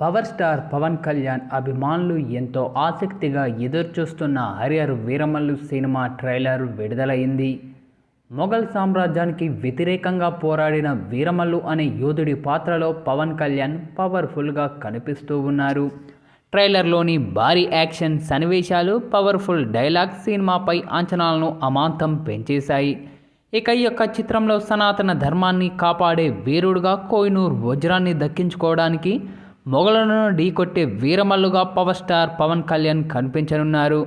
Power star Pawan Kalyan అభిమానులు ఎంతో ఆసక్తిగా ఎదురుచూస్తున్న హరిహర్ వీరమల్లు సినిమా ట్రైలర్ విడుదలైంది. మొఘల్ సామ్రాజ్యానికి వ్యతిరేకంగా పోరాడిన వీరమల్లు అనే యోధుడి పాత్రలో పవన్ కళ్యాణ్ పవర్ఫుల్గా కనిపిస్తూ ఉన్నారు. ట్రైలర్లోని భారీ యాక్షన్ సన్నివేశాలు పవర్ఫుల్ డైలాగ్ సినిమాపై అంచనాలను అమాంతం పెంచేశాయి. ఇక ఈ యొక్క చిత్రంలో సనాతన ధర్మాన్ని కాపాడే వీరుడుగా కోహినూర్ వజ్రాన్ని దక్కించుకోవడానికి మొఘలను ఢీకొట్టే వీరమల్లుగా పవర్ స్టార్ పవన్ కళ్యాణ్ కనిపించనున్నారు.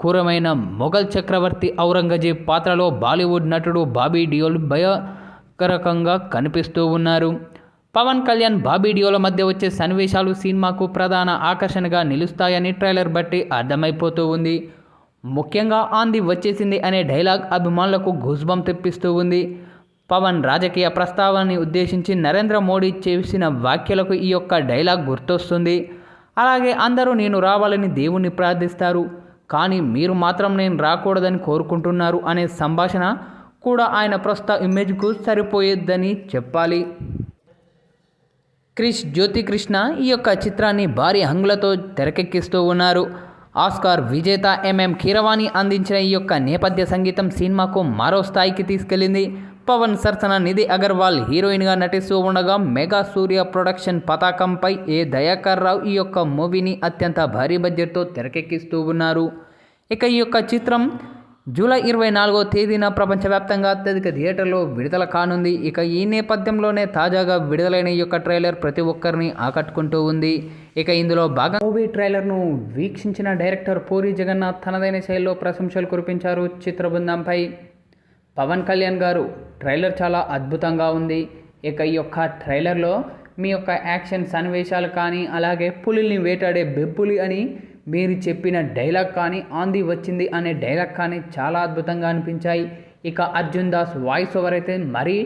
క్రూరమైన మొఘల్ చక్రవర్తి ఔరంగజేబ్ పాత్రలో బాలీవుడ్ నటుడు బాబీ డియోల్ భయకరకంగా కనిపిస్తూ ఉన్నారు. పవన్ కళ్యాణ్ బాబీ డియోల మధ్య వచ్చే సన్నివేశాలు సినిమాకు ప్రధాన ఆకర్షణగా నిలుస్తాయని ట్రైలర్ బట్టి అర్థమైపోతూ ఉంది. ముఖ్యంగా ఆంది వచ్చేసింది అనే డైలాగ్ అభిమానులకు గుజ్బం తెప్పిస్తూ ఉంది. పవన్ రాజకీయ ప్రస్తావనని ఉద్దేశించి నరేంద్ర మోడీ చేసిన వ్యాఖ్యలకు ఈ యొక్క డైలాగ్ గుర్తొస్తుంది. అలాగే అందరూ నేను రావాలని దేవుణ్ణి ప్రార్థిస్తారు. కానీ మీరు మాత్రం నేను రాకూడదని కోరుకుంటున్నారు అనే సంభాషణ కూడా ఆయన ప్రస్తుత ఇమేజ్కు సరిపోయేద్దని చెప్పాలి. క్రిష్ జ్యోతి కృష్ణ ఈ యొక్క చిత్రాన్ని భారీ హంగులతో తెరకెక్కిస్తూ ఉన్నారు. ఆస్కార్ విజేత ఎంఎం కీరవాణి అందించిన ఈ యొక్క నేపథ్య సంగీతం సినిమాకు మరో స్థాయికి తీసుకెళ్ళింది పవన్ సరసన నిధి అగర్వాల్ హీరోయిన్గా నటిస్తూ ఉండగా మెగా సూర్య ప్రొడక్షన్ పతాకంపై ఏ దయాకర్ రావు ఈ యొక్క మూవీని అత్యంత భారీ బడ్జెట్తో తెరకెక్కిస్తూ ఉన్నారు. ఇక ఈ యొక్క చిత్రం జూలై ఇరవై నాలుగో తేదీన ప్రపంచవ్యాప్తంగా అత్యధిక థియేటర్లో విడుదల కానుంది. ఇక ఈ నేపథ్యంలోనే తాజాగా విడుదలైన ఈ యొక్క ట్రైలర్ ప్రతి ఒక్కరిని ఆకట్టుకుంటూ ఉంది. ఇక ఇందులో బాగా మూవీ ట్రైలర్ను వీక్షించిన డైరెక్టర్ పూరి జగన్నాథ్ తనదైన శైలిలో ప్రశంసలు కురిపించారు చిత్ర బృందంపై పవన్ కళ్యాణ్ గారు ట్రైలర్ చాలా అద్భుతంగా ఉంది. ఇక ఈ యొక్క ట్రైలర్లో మీ యొక్క యాక్షన్ సన్నివేశాలు కానీ అలాగే పులిని వేటాడే బెబ్బులి అని మీరు చెప్పిన డైలాగ్ కానీ ఆంది వచ్చింది అనే డైలాగ్ కానీ చాలా అద్భుతంగా అనిపించాయి. ఇక అర్జున్ దాస్ వాయిస్ ఓవర్ అయితే మరీ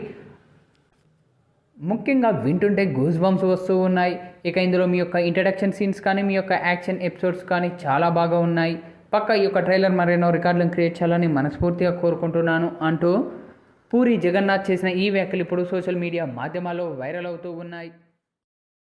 ముఖ్యంగా వింటుంటే గూస్ బంప్స్ వస్తూ ఉన్నాయి. ఇక ఇందులో మీ యొక్క ఇంట్రడక్షన్ సీన్స్ కానీ మీ యొక్క యాక్షన్ ఎపిసోడ్స్ కానీ చాలా బాగా ఉన్నాయి. పక్క ఈ యొక్క ట్రైలర్ మరెన్నో రికార్డులను క్రియేట్ చేయాలని మనస్ఫూర్తిగా కోరుకుంటున్నాను అంటూ పూరి జగన్నాథ్ చేసిన ఈ వ్యాఖ్యలు ఇప్పుడు సోషల్ మీడియా మాధ్యమాల్లో వైరల్ అవుతూ ఉన్నాయి.